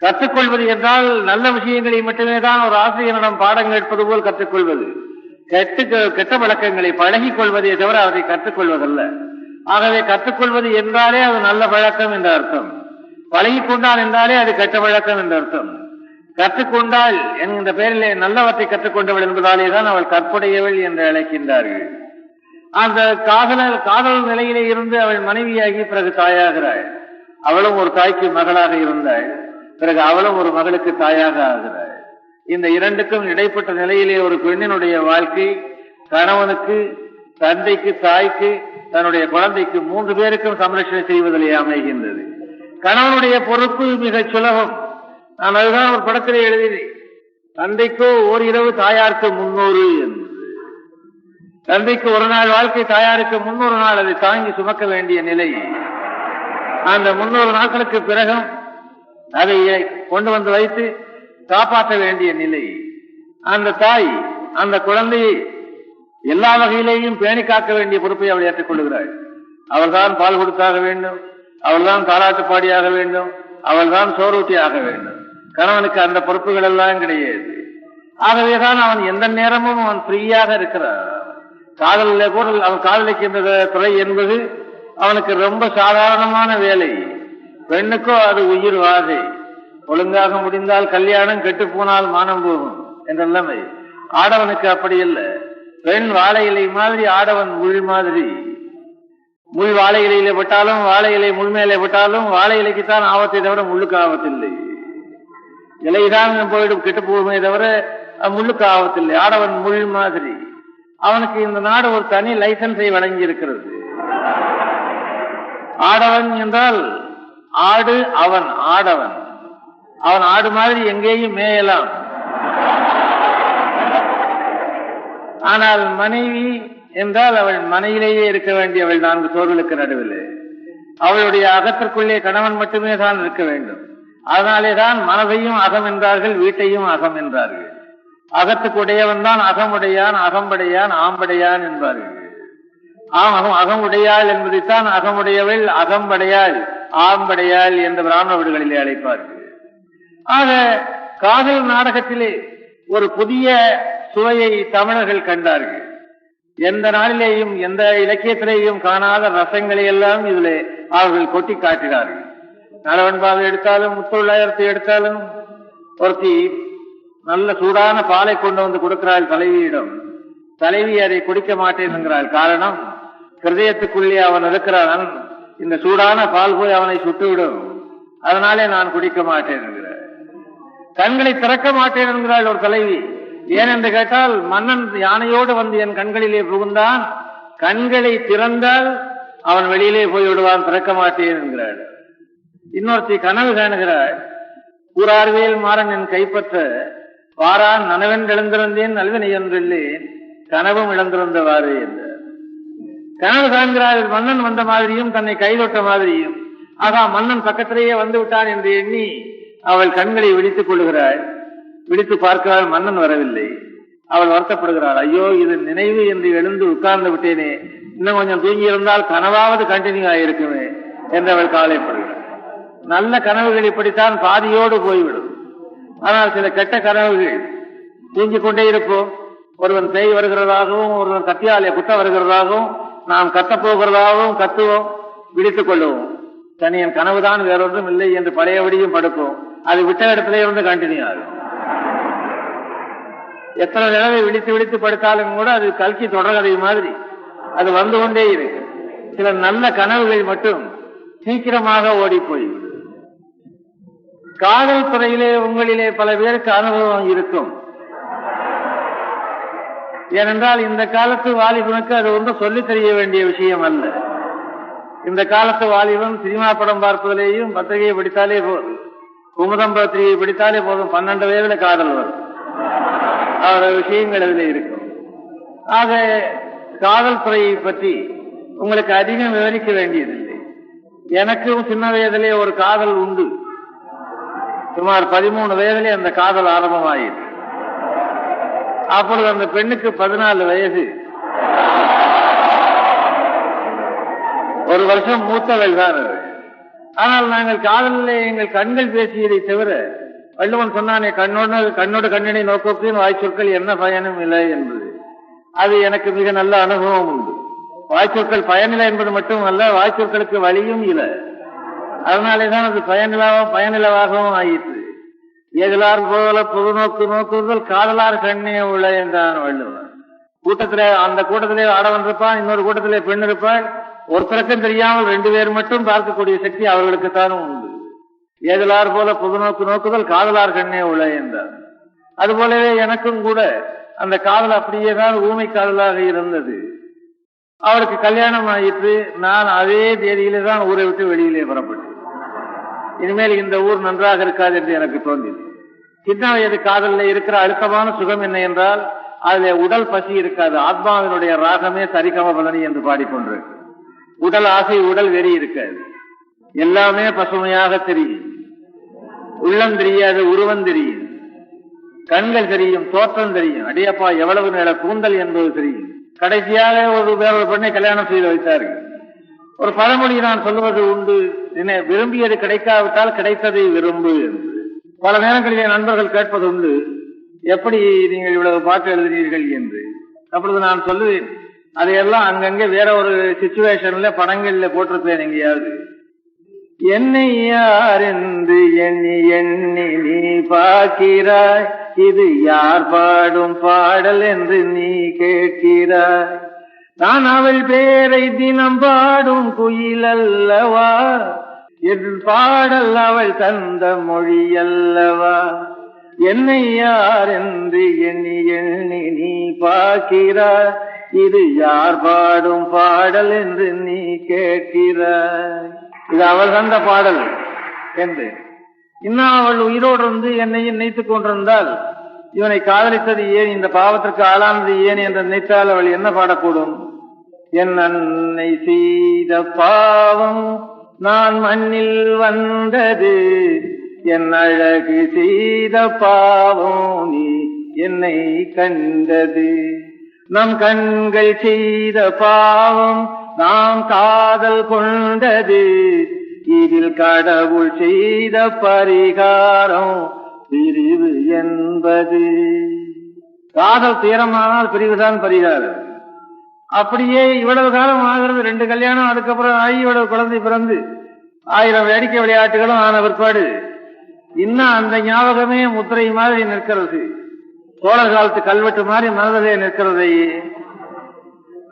கற்றுக்கொள்வது என்றால் நல்ல விஷயங்களை மட்டுமே தான் ஒரு ஆசிரியரிடம் பாடம் கேட்பது போல் கற்றுக்கொள்வது. கெட்டு கெட்ட வழக்கங்களை பழகிக் கொள்வதே தவிர அதை கற்றுக்கொள்வதல்ல. ஆகவே கற்றுக்கொள்வது என்றாலே அது நல்ல பழக்கம் என்ற அர்த்தம். பழகி கொண்டால் என்றாலே அது கெட்ட வழக்கம் என்ற அர்த்தம். கற்றுக்கொண்டால் என்கின்ற பெயரிலே நல்லவற்றை கற்றுக்கொண்டவள் என்பதாலே தான் அவள் கற்புடையவள் என்று அழைக்கின்றார்கள். அந்த காதலர் காதல் நிலையிலே இருந்து அவள் மனைவியாகி பிறகு தாயாகிறாள். அவளும் ஒரு தாய்க்கு மகளாக இருந்தாள். பிறகு அவளும் ஒரு மகளுக்கு தாயாக ஆகிறாள். இந்த இரண்டுக்கும் இடைப்பட்ட நிலையிலே ஒரு பெண்ணினுடைய வாழ்க்கை கணவனுக்கு தந்தைக்கு தாய்க்கு தன்னுடைய குழந்தைக்கு மூன்று பேருக்கும் சம்ரட்சணை செய்வதிலே அமைகின்றது. கணவனுடைய பொறுப்பு மிக சுலபம். நான் அதுதான் ஒரு படத்திலே எழுதினேன். தந்தைக்கோ ஓர் இரவு தாயாருக்கு முன்னூறு என்று. தந்தைக்கு ஒரு நாள் வாழ்க்கை தாயாருக்கு முன்னூறு நாள் அதை தாங்கி சுமக்க வேண்டிய நிலை. அந்த முன்னூறு நாட்களுக்கு பிறகும் அதை கொண்டு வந்து வைத்து காப்பாற்ற வேண்டிய நிலை. அந்த தாய் அந்த குழந்தையை எல்லா வகையிலேயும் பேணி காக்க வேண்டிய பொறுப்பை அவள் ஏற்றுக்கொள்கிறாள் அவள்தான் பால் கொடுத்தாக வேண்டும் அவள்தான் தாலாட்டுப்பாடியாக வேண்டும் அவள்தான் சோறூட்டி ஆக வேண்டும். கணவனுக்கு அந்த பொறுப்புகள் எல்லாம் கிடையாது. ஆகவேதான் அவன் எந்த நேரமும் அவன் ஃப்ரீயாக இருக்கிறான். காதலில் கூட அவன் காதலிக்கின்ற துறை என்பது அவனுக்கு ரொம்ப சாதாரணமான வேலை. பெண்ணுக்கோ அது உயிர் வாதை. ஒழுங்காக முடிந்தால் கல்யாணம் கெட்டு போனால் மானம் போகும் என்ற நிலைமை. ஆடவனுக்கு அப்படி இல்லை. பெண் வாழை இலை மாதிரி ஆடவன் முள் மாதிரி. முள் வாழை இலையில பட்டாலும் வாழை இலை முள் மேலே பட்டாலும் வாழை இலைக்குத்தான் ஆபத்தை தவிர முள்ளுக்கு ஆபத்தில்லை. இலைதான் போயிடும் கெட்டு போகுமே தவிர முள்ளுக்கு ஆபத்தில்லை. ஆடவன் முள் மாதிரி. அவனுக்கு இந்த நாடு ஒரு தனி லைசன்ஸை வழங்கி இருக்கிறது ஆடவன் என்றால் ஆடு அவன் ஆடவன். அவன் ஆடு மாதிரி எங்கேயும் மேயலாம். ஆனால் மனைவி என்றால் அவள் மனையிலேயே இருக்க வேண்டியவள் நான்கு சோர்களுக்கு நடுவில். அவளுடைய அகத்திற்குள்ளே கணவன் மட்டுமே தான் இருக்க வேண்டும். அதனாலே தான் மனதையும் அகம் என்றார்கள் வீட்டையும் அகம் என்றார்கள். அகத்துக்கு உடையவன் தான் அகமுடையான் அகம்படையான் ஆம்படையான் என்பார்கள். ஆம் அகம் அகமுடையாள் என்பதைத்தான் அகமுடையவள் அகம்படையாள். ஆம்படையால் என்ற பிராமண வீடுகளிலே அழைப்பார்கள் ஆக காதல் நாடகத்திலே ஒரு புதிய சுவையை தமிழர்கள் கண்டார்கள். எந்த நாளிலேயும் எந்த இலக்கியத்திலேயும் காணாத ரசங்களை எல்லாம் இதில் அவர்கள் கொட்டி காட்டினார்கள். நலவன்பாவை எடுத்தாலும் முத்தொள்ளாயிரத்தை எடுத்தாலும் ஒருத்தி நல்ல சூடான பாலை கொண்டு வந்து கொடுக்கிறாள் தலைவியிடம். தலைவி அதை குடிக்க மாட்டேன் என்கிறாள் காரணம் ஹிருதயத்துக்குள்ளே அவன் இருக்கிறான். இந்த சூடான பால் போய் அவனை சுட்டுவிடும். அதனாலே நான் குடிக்க மாட்டேன் என்கிறார். கண்களை திறக்க மாட்டேன் என்கிறாள் ஒரு தலைவி. ஏனென்று கேட்டால் மன்னன் யானையோடு வந்து என் கண்களிலே புகுந்தான். கண்களை திறந்தால் அவன் வெளியிலே போய் விடுவான் திறக்க மாட்டேன் என்கிறாள். இன்னொருத்தி கனவு காணுகிறாள். கூறார்வேல் மாறன் என் கைப்பற்ற வாரான் நனவென்று எழுந்திருந்தேன் நல்வினை என்றில்லேன் கனவும் இழந்திருந்தவாறு என்று கனவு காண்கிறார் மன்னன் வந்த மாதிரியும் தன்னை கைதொட்ட மாதிரியும். ஆகா மன்னன் பக்கத்திலேயே வந்து விட்டான் என்று எண்ணி அவள் கண்களை விழித்துக் கொள்கிறாள் விழித்து பார்க்கிறாள் மன்னன் வரவில்லை. அவள் வருத்தப்படுகிறாள். ஐயோ இது நினைவு என்று எழுந்து உட்கார்ந்து விட்டேனே. இன்னும் கொஞ்சம் தூங்கி இருந்தால் கனவாவது கண்டினியூ ஆயிருக்குமே என்று அவள் கவலைப்படுகிறாள். நல்ல கனவுகள் இப்படித்தான் பாதியோடு போய்விடும். ஆனால் சில கெட்ட கனவுகள் தூங்கிக் கொண்டே இருப்போம். ஒருவன் பேய் வருகிறதாகவும் ஒருவன் கத்தியாலே குத்த வருகிறதாகவும் நாம் கத்தப்போகிறதாகவும் கத்துவோம் விழித்துக் கொள்ளுவோம். தனியன் கனவுதான் வேறொன்றும் இல்லை என்று பழையபடியும் படுப்போம். அது விட்ட இடத்திலே இருந்து கண்டினியூ ஆகும். எத்தனை தடவை விழித்து விழித்து படுத்தாலும் கூட அது கல்கி தொடர்கதை மாதிரி. அது வந்து கொண்டே இருக்கு. சில நல்ல கனவுகள் மட்டும் சீக்கிரமாக ஓடி போய்விடும். காதல் துறையிலே உங்களிலே பல பேருக்கு அனுபவம் இருக்கும். ஏனென்றால் இந்த காலத்து வாலிபனுக்கு அது ஒன்றும் சொல்லித் தெரிய வேண்டிய விஷயம் அல்ல. இந்த காலத்து வாலிபன் சினிமா படம் பார்ப்பதிலேயும் பத்திரிகையை படித்தாலே போதும். குமுதம் பத்திரிகையை படித்தாலே போதும். பன்னெண்டு வயதுல காதல் வரும். அவரோட விஷயங்கள் அதில் இருக்கும். ஆக காதல் துறையை பற்றி உங்களுக்கு அதிகம் விவரிக்க வேண்டியதில்லை. எனக்கும் சின்ன வயதிலே ஒரு காதல் உண்டு. சுமார் பதிமூணு வயதிலே அந்த காதல் ஆரம்பமாயிருக்கு அப்பொழுது அந்த பெண்ணுக்கு பதினாலு வயசு. ஒரு வருஷம் மூத்தவள் தான் அது. ஆனால் நாங்கள் காதலில் எங்கள் கண்கள் பேசியதை தவிர வள்ளுவன் சொன்னானே கண்ணோட கண்ணோட கண்ணினை நோக்கத்தின் வாய்ச்சொற்கள் என்ன பயனும் இல்லை என்பது. அது எனக்கு மிக நல்ல அனுபவம் உண்டு. வாய்ச்சொற்கள் பயனில்லை என்பது மட்டுமல்ல வாய்ச்சொற்களுக்கு வழியும் இல்லை. அதனாலே தான் அது பயனிலாவும் பயனிலவாகவும் ஆயிற்று. எதிலார் போல புது நோக்கு நோக்குதல் காதலார் கண்ணே உள்ள என்றான் வள்ளுவன் கூட்டத்திலே அந்த கூட்டத்திலே ஆடவன் இருப்பான் இன்னொரு கூட்டத்திலே பெண் இருப்பாள். ஒருத்தருக்கும் தெரியாமல் ரெண்டு பேர் மட்டும் பார்க்கக்கூடிய சக்தி அவர்களுக்குத்தானும் உண்டு. ஏதலார் போல புதுநோக்கு நோக்குதல் காதலார் கண்ணே உள்ள என்றார் அதுபோலவே எனக்கும் கூட அந்த காதல் அப்படியே தான் ஊமை காதலாக இருந்தது. அவருக்கு கல்யாணம் ஆயிற்று. நான் அதே தேதியிலே தான் ஊரை விட்டு வெளியிலே புறப்பட்டேன். இனிமேல் இந்த ஊர் நன்றாக இருக்காது என்று எனக்கு தோன்றியது. சின்ன வயது காதலில் இருக்கிற அழுத்தமான சுகம் என்ன என்றால் அதுல உடல் பசி இருக்காது. ஆத்மாவினுடைய ராகமே சரிகம பலனி என்று பாடிக்கொண்டு. உடல் ஆசை உடல் வெறி இருக்காது. எல்லாமே பசுமையாக தெரியும். உள்ளம் தெரியாது உருவம் தெரியும். கண்கள் தெரியும் தோற்றம் தெரியும். அடியப்பா எவ்வளவு நில கூந்தல் என்பது தெரியும். கடைசியாக ஒரு வேறொரு பெண்ணை கல்யாணம் செய்து வைத்தார்கள். ஒரு பழமொழி நான் சொல்லுவது உண்டு. விரும்பியது கிடைக்காவிட்டால் கிடைத்ததை விரும்பு என்று. பல நேரங்களிலே நண்பர்கள் கேட்பது உண்டு எப்படி நீங்கள் இவ்வளவு பாட்டு எழுதினீர்கள் என்று. அப்பொழுது நான் சொல்லுவேன் அதையெல்லாம் அங்கங்கே வேற ஒரு சுச்சுவேஷன்ல படங்கள்ல போட்டிருப்பேன் எங்கேயாவது. என்னை யார் என்று எண்ணி எண்ணி நீ பார்க்கிறாய். இது யார் பாடும் பாடல் என்று நீ கேட்கிறாய். நான் அவள் பேரை தினம் பாடும் குயில் அல்லவா? என் பாடல் அவள் தந்த மொழி அல்லவா என்னை யார் என்று எண்ணி எண்ணி நீ பார்க்கிறாய். இது யார் பாடும் பாடல் என்று நீ கேட்கிறாய். இது அவள் தந்த பாடல் என்று. இன்னும் அவள் உயிரோடு இருந்து என்னையும் நினைத்துக் கொண்டிருந்தால் இவனை காதலித்தது ஏன்? இந்த பாவத்திற்கு ஆளானது ஏன் என்று நினைத்தால் அவள் என்ன பாடக்கூடும்? என் அன்னை செய்த பாவம் நான் மண்ணில் வந்தது என் அழகு செய்த பாவம் நீ என்னை கண்டது. நம் கண்கள் செய்த பாவம் நாம் காதல் கொண்டது. இதில் கடவுள் செய்த பரிகாரம் பிரிவு என்பது. காதல் தீரமானால் பிரிவுதான் பரிகாரம். அப்படியே இவ்வளவு காலம் ஆகிறது ரெண்டு கல்யாணம் அதுக்கப்புறம் ஆகி இவ்வளவு குழந்தை பிறந்து ஆயிரம் வேடிக்கை விளையாட்டுகளும் ஆன பிற்பாடு இன்னும் அந்த ஞாபகமே முத்திரை மாதிரி நிற்கிறது. சோழர் காலத்து கல்வெட்டு மாதிரி மனதிலே நிற்கிறதை.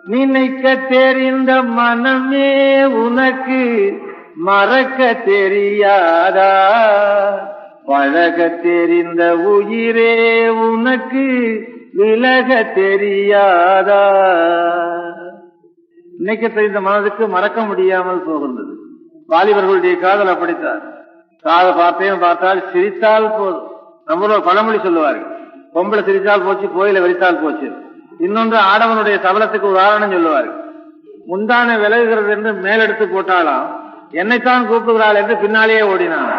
நினைக்க தெரிந்த மனமே உனக்கு மறக்க தெரியாதா? பழக தெரிந்த உயிரே உனக்கு விலக தெரியாதா நினைக்க தெரிந்த மனதுக்கு மறக்க முடியாமல் போகின்றது. வாலிபர்களுடைய காதல் அப்படித்தான். காதை பார்த்தேன் பார்த்தால் சிரித்தால் போதும். நம்மளோட பழமொழி சொல்லுவார்கள். பொம்பளை சிரித்தால் போச்சு கோயில வெறித்தால் போச்சு. இன்னொன்று ஆடவனுடைய சபலத்துக்கு உதாரணம் சொல்லுவார்கள். முந்தான விலகுகிறது என்று மேலெடுத்து போட்டாலாம் என்னைத்தான் கூப்பிடுகிறாள் என்று பின்னாலேயே ஓடினான்.